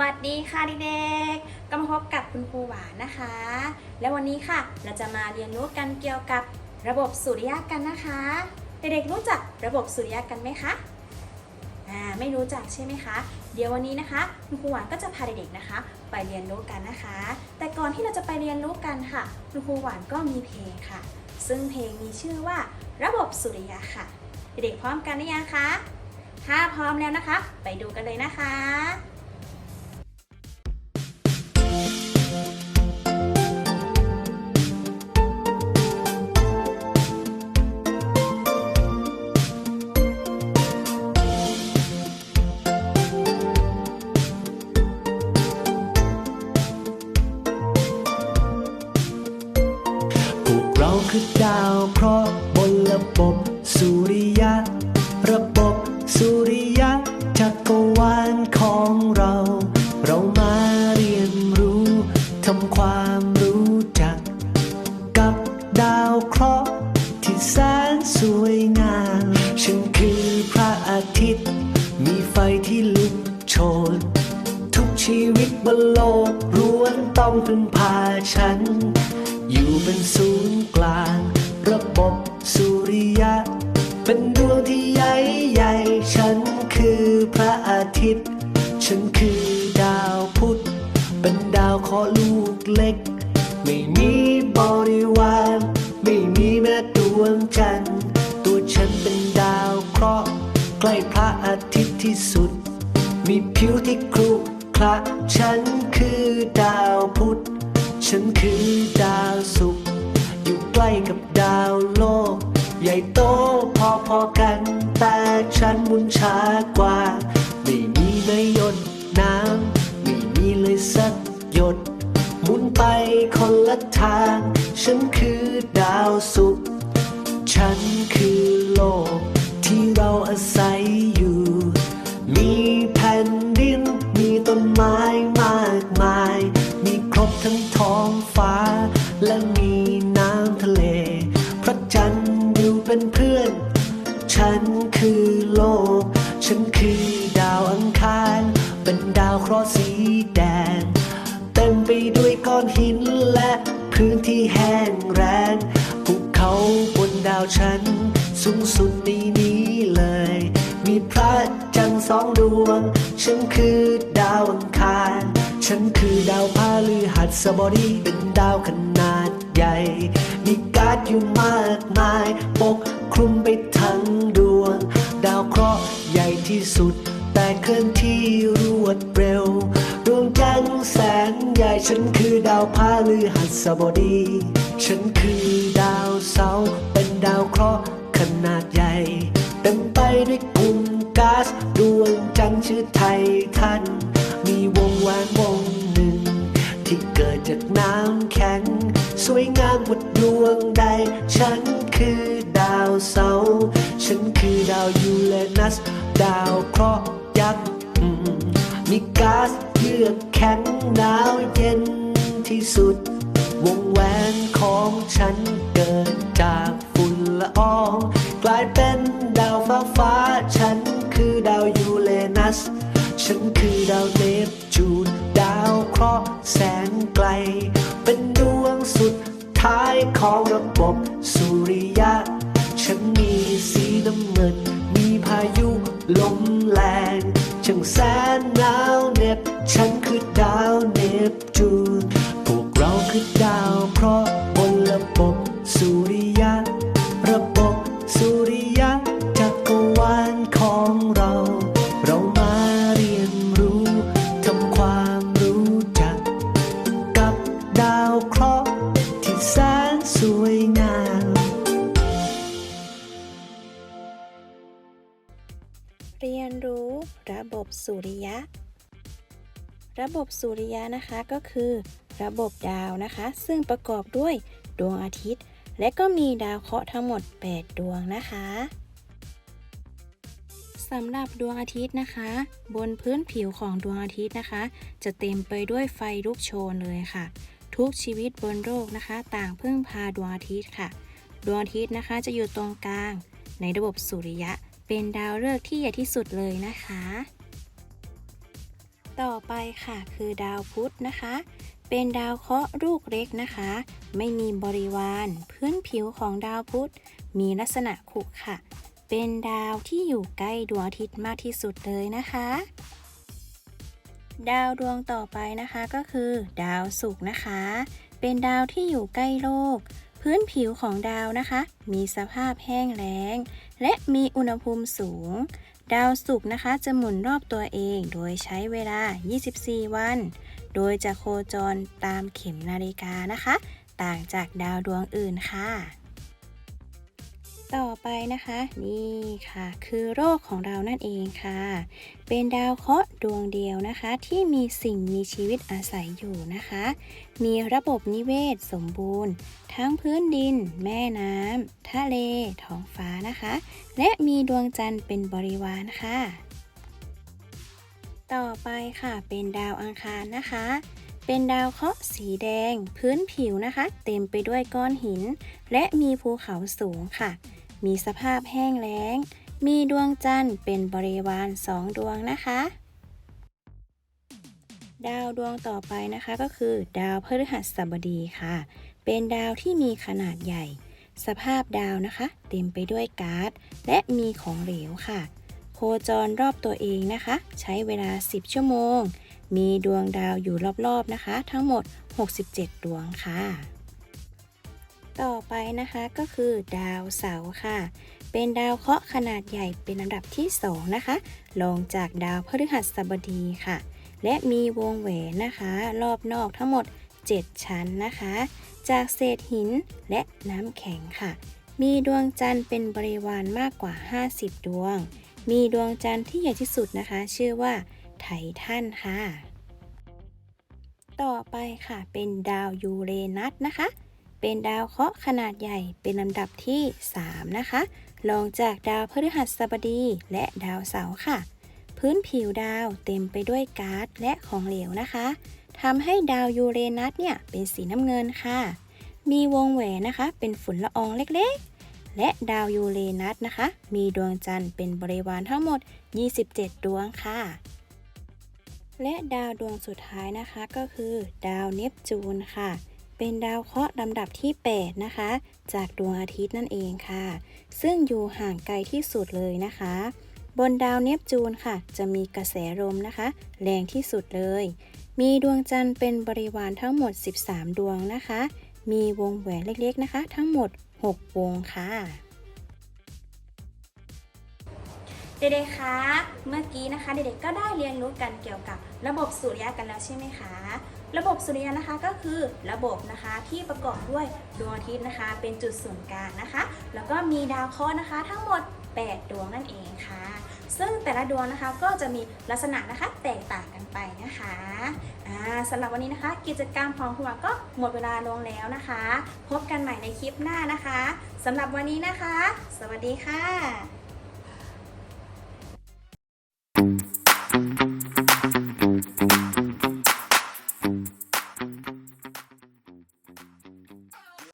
วัสดีค่ะเด็กๆ ก็มาพบกับคุณครูหวานนะคะ และวันนี้ค่ะเราจะมาเรียนรู้กันเกี่ยวกับระบบสุริยะกันนะคะ เด็กๆรู้จักระบบสุริยะกันไหมคะอ่าไม่รู้จักใช่ไหมคะ เดี๋ยววันนี้นะคะ คุณครูหวานก็จะพาเด็กๆนะคะ ไปเรียนรู้กันนะคะ แต่ก่อนที่เราจะไปเรียนรู้กันค่ะ คุณครูหวานก็มีเพลงค่ะ ซึ่งเพลงมีชื่อว่า ระบบสุริยะค่ะ เด็กๆพร้อมกันหรือยังคะถ้าพร้อมแล้วนะคะ ไปดูกันเลยนะคะ ระบบสุริยะ ระบบสุริยะจักรวาลของเรา เรามาเรียนรู้ทำความรู้จัก กับดาวเคราะห์ที่แสนสวยงามฉันคือพระอาทิตย์ มีไฟที่ลุกโชน ทุกชีวิตบนโลกล้วนต้องพึ่งพา ทิตย์ ฉันคือดาวพุธ เป็นดาวเคราะห์ลูกเล็ก ไม่มีบริวาร ไม่มีแม้ดวงจันทร์ ตัวฉันเป็นดาวเคราะห์ใกล้พระอาทิตย์ที่สุด มีผิวที่ครุขระฉันคือดาวพุธ ฉันคือดาวศุกร์ อยู่ใกล้กับดาวโลก ใหญ่โตพอๆกัน แต่ฉันมุนช้ากว่า ไม่มีในหยดน้ำไม่มีเลยสักหยด หมุนไปคนละทาง ฉันคือดาวศุกฉันคือโลก ที่เราอาศัยอยู่ มีแผ่นดิน มีต้นไม้มากมาย มีครบทั้งท้องฟ้าและมี หินและพื้นที่แห้งแรงภูเขาบนดาวฉันสูงสุดในนี้เลย มีพระจันทร์สองดวง ฉันคือดาวอังคาร ฉันคือดาวพาฤหัดสบอดีเป็นดาวขนาดใหญ่ มีกาซอยู่มากมาย ปกคลุมไปทั้งดวง ดาวเคราะห์ใหญ่ที่สุด แต่เคลื่อนที่รวดเร็ว ดวงจันทร์แสนใหญ่ฉันคือดาวพาฤหัสบดี ฉันคือดาวเสาร์เป็นดาวเคราะห์ขนาดใหญ่ เต็มไปด้วยกลุ่มก๊าซดวงจันทร์ชื่อไททัน มีวงแหวนวงหนึ่ง ที่เกิดจากน้ำแข็ง สวยงามกว่าดวงใด ฉันคือดาวเสาร์ฉันคือดาวยูเรนัส ดาวเคราะห์ยักษ์มีก๊าซ ยือกแข็งหนาวเย็นที่สุด วงแหวนของฉันเกิดจากฝุ่นละออง กลายเป็นดาวฟ้าฟ้า ฉันคือดาวยูเรนัส ฉันคือดาวเนปจูน ดาวเคราะห์แสนไกล เป็นดวงสุดท้ายของระบบสุริยะ ฉันมีสีน้ำเงิน มีพายุลม คือดาวเคราะห์บนระบบสุริยะ ระบบสุริยะจักรวาลของเรา เรามาเรียนรู้ทำความรู้จัก กับดาวเคราะห์ที่แสนสวยงาม เรียนรู้ระบบสุริยะ ระบบสุริยะนะคะก็คือ ระบบดาวนะคะ ซึ่งประกอบด้วยดวงอาทิตย์ และก็มีดาวเคราะห์ทั้งหมด 8 ดวงนะคะสำหรับดวงอาทิตย์นะคะ บนพื้นผิวของดวงอาทิตย์นะคะ จะเต็มไปด้วยไฟลุกโชนเลยค่ะ ทุกชีวิตบนโลกนะคะ ต่างพึ่งพาดวงอาทิตย์ค่ะ ดวงอาทิตย์นะคะจะอยู่ตรงกลาง ในระบบสุริยะ เป็นดาวฤกษ์ที่ใหญ่ที่สุดเลยนะคะ ต่อไปค่ะคือดาวพุธนะคะ เป็นดาวเคราะห์ลูกเล็กนะคะ ไม่มีบริวาร พื้นผิวของดาวพุธมีลักษณะขรุขระเป็นดาวที่อยู่ใกล้ดวงอาทิตย์มากที่สุดเลยนะคะ ดาวดวงต่อไปนะคะก็คือ ดาวศุกร์นะคะ เป็นดาวที่อยู่ใกล้โลก พื้นผิวของดาวนะคะ มีสภาพแห้งแล้ง และมีอุณหภูมิสูง ดาวศุกร์นะคะจะหมุนรอบตัวเองโดยใช้เวลา 24 วัน โดยจะโคจรตามเข็มนาฬิกานะคะ ต่างจากดาวดวงอื่นค่ะ ต่อไปนะคะนี่ค่ะ คือโรคของเรานั่นเองค่ะ เป็นดาวเคราะห์ดวงเดียวนะคะ ที่มีสิ่งมีชีวิตอาศัยอยู่นะคะ มีระบบนิเวศสมบูรณ์ ทั้งพื้นดิน แม่น้ำทะเลท้องฟ้านะคะ และมีดวงจันทร์เป็นบริวารค่ะ ต่อไปค่ะเป็นดาวอังคารนะคะ เป็นดาวเคราะห์สีแดง พื้นผิวนะคะ เต็มไปด้วยก้อนหิน และมีภูเขาสูงค่ะ มีสภาพแห้งแล้ง มีดวงจันทร์เป็นบริวารสองดวงนะคะ ดาวดวงต่อไปนะคะก็คือ ดาวพฤหัสบดีค่ะ เป็นดาวที่มีขนาดใหญ่ สภาพดาวนะคะ เต็มไปด้วยก๊าซและมีของเหลวค่ะ โคจรรอบตัวเองนะคะ ใช้เวลา 10 ชั่วโมง มีดวงดาวอยู่รอบๆนะคะ ทั้งหมด 67 ดวงค่ะ ต่อไปนะคะก็คือดาวเสาร์ค่ะ เป็นดาวเคราะห์ขนาดใหญ่เป็นลำดับที่2นะคะรองจากดาวพฤหัสบดีค่ะ และมีวงแหวนนะคะ รอบนอกทั้งหมด 7 ชั้นนะคะ จากเศษหินและน้ำแข็งค่ะ มีดวงจันทร์เป็นบริวารมากกว่า 50 ดวง มีดวงจันทร์ที่ใหญ่ที่สุดนะคะ ชื่อว่าไททันค่ะ ต่อไปค่ะเป็นดาวยูเรนัสนะคะ เป็นดาวเคราะห์ขนาดใหญ่เป็นลำดับที่ 3 นะคะรองจากดาวพฤหัสบดีและดาวเสาร์ค่ะ พื้นผิวดาวเต็มไปด้วยก๊าซและของเหลวนะคะทำให้ดาวยูเรนัสเนี่ยเป็นสีน้ำเงินค่ะ มีวงแหวนนะคะ เป็นฝุ่นละอองเล็กๆ และดาวยูเรนัสนะคะ มีดวงจันทร์เป็นบริวารทั้งหมด 27 ดวงค่ะ และดาวดวงสุดท้ายนะคะก็คือ ดาวเนปจูนค่ะ เป็นดาวเคราะห์ลำดับที่ 8 นะคะ จากดวงอาทิตย์นั่นเองค่ะ ซึ่งอยู่ห่างไกลที่สุดเลยนะคะ บนดาวเนปจูนค่ะ จะมีกระแสลมนะคะ แรงที่สุดเลย มีดวงจันทร์เป็นบริวารทั้งหมด 13 ดวงนะคะมีวงแหวนเล็กๆนะคะ ทั้งหมด 6 วงค่ะเด็กๆ คะ เมื่อกี้นะคะเด็กๆ ก็ได้เรียนรู้กันเกี่ยวกับระบบสุริยะกันแล้วใช่ไหมคะ ระบบสุริยะนะคะก็คือระบบนะคะที่ประกอบด้วยดวงอาทิตย์นะคะ เป็นจุดศูนย์กลางนะคะ แล้วก็มีดาวเคราะห์นะคะ ทั้งหมด 8 ดวงนั่นเองค่ะ ซึ่งแต่ละดวงนะคะก็จะมีลักษณะนะคะแตกต่างกันไปนะคะสำหรับวันนี้นะคะ กิจกรรมของคุณหมอก็หมดเวลาลงแล้วนะคะ พบกันใหม่ในคลิปหน้านะคะสำหรับวันนี้นะคะ สวัสดีค่ะ